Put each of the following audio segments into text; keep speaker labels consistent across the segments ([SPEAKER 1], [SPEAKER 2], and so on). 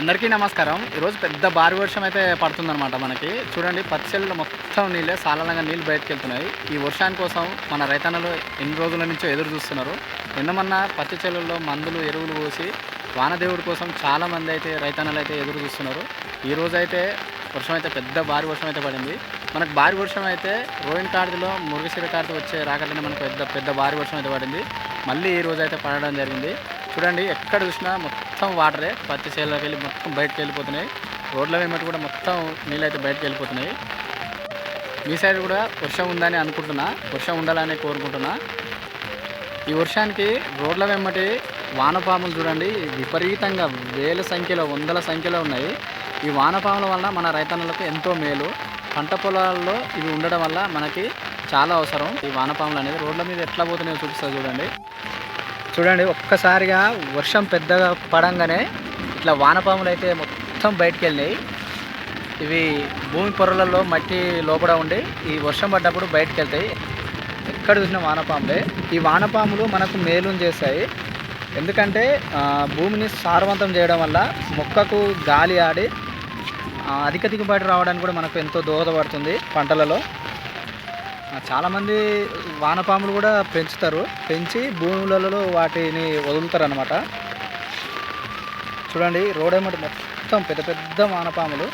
[SPEAKER 1] అందరికీ నమస్కారం. ఈరోజు పెద్ద భారీ వర్షం అయితే పడుతుందన్నమాట మనకి. చూడండి పత్తి మొత్తం నీళ్ళే సాధారణంగా నీళ్ళు బయటకు వెళ్తున్నాయి ఈ వర్షాని కోసం మన రైతన్నలు ఎన్ని రోజుల నుంచో ఎదురు చూస్తున్నారు. నిన్నమన్నా పత్తి చేలల్లో మందులు ఎరువులు పోసి వానదేవుడి కోసం చాలామంది అయితే రైతన్నలు అయితే ఎదురు చూస్తున్నారు. ఈ రోజు అయితే వర్షం అయితే పెద్ద భారీ వర్షం అయితే పడింది. మనకు భారీ వర్షం అయితే రోహిన్ కార్డులో మురుగశిర కార్డు వచ్చే రాకట్లనే మనకు పెద్ద పెద్ద భారీ వర్షం అయితే పడింది. మళ్ళీ ఈ రోజు అయితే పడడం జరిగింది. చూడండి ఎక్కడ చూసినా మొత్తం మొత్తం వాటరే. పత్తి చేలోకి వెళ్ళి మొత్తం బయటకు వెళ్ళిపోతున్నాయి రోడ్ల వెంబడి కూడా మొత్తం నీళ్ళు అయితే బయటకు వెళ్ళిపోతున్నాయి మీ సైడ్ కూడా వర్షం ఉందని అనుకుంటున్నా. వర్షం ఉండాలని కోరుకుంటున్నా. ఈ వర్షానికి రోడ్ల వెంబటి వానపాములు చూడండి విపరీతంగా వేల సంఖ్యలో వందల సంఖ్యలో ఉన్నాయి. ఈ వానపాముల వల్ల మన రైతన్నలకు ఎంతో మేలు. పంట పొలాల్లో ఇవి ఉండడం వల్ల మనకి చాలా అవసరం. ఈ వానపాములు అనేది రోడ్ల మీద ఎట్లా పోతున్నాయో చూపిస్తా చూడండి. చూడండి ఒక్కసారిగా వర్షం పెద్దగా పడంగానే ఇట్లా వానపాములు అయితే మొత్తం బయటికి వెళ్ళినాయి ఇవి భూమి పొరలలో మట్టి లోపల ఉండి ఈ వర్షం పడ్డప్పుడు బయటకు వెళ్తాయి ఎక్కడ చూసిన వానపాములే. ఈ వానపాములు మనకు మేలుని చేస్తాయి ఎందుకంటే భూమిని సారవంతం చేయడం వల్ల మొక్కకు గాలి ఆడి అధిక దిగుబడి రావడానికి కూడా మనకు ఎంతో దోహదపడుతుంది పంటలలో. చాలామంది వానపాములు కూడా పెంచుతారు. పెంచి భూములలో వాటిని వదులుతారు అనమాట చూడండి రోడ్ ఏమంటే మొత్తం పెద్ద పెద్ద వానపాములు.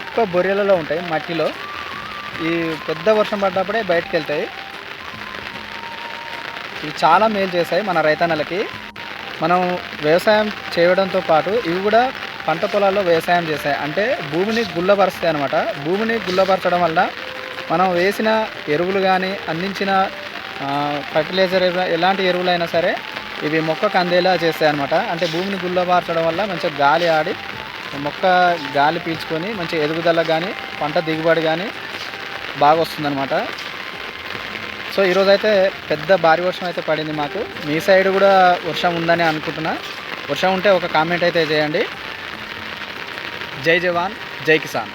[SPEAKER 1] ఎక్కువ బొర్రెలలో ఉంటాయి మట్టిలో. ఈ పెద్ద వర్షం పడ్డప్పుడే బయటకు వెళ్తాయి ఇవి చాలా మేలు చేస్తాయి మన రైతన్నలకి. మనం వ్యవసాయం చేయడంతో పాటు ఇవి కూడా పంట పొలాల్లో వ్యవసాయం చేస్తాయి అంటే భూమిని గుల్లపరుస్తాయి అనమాట భూమిని గుల్లపరచడం వల్ల మనం వేసిన ఎరువులు కానీ అందించిన ఫర్టిలైజర్ ఎలాంటి ఎరువులైనా సరే ఇవి మొక్కకు అందేలా చేస్తాయి అనమాట అంటే భూమిని గుల్లబార్చడం వల్ల మంచిగా గాలి ఆడి మొక్క గాలి పీల్చుకొని మంచి ఎదుగుదల కానీ పంట దిగుబడి కానీ బాగా వస్తుందన్నమాట. సో ఈరోజు అయితే పెద్ద భారీ వర్షం అయితే పడింది మాకు. మీ సైడ్ కూడా వర్షం ఉందని అనుకుంటున్నా. వర్షం ఉంటే ఒక కామెంట్ అయితే చేయండి. జై జవాన్ జై కిసాన్.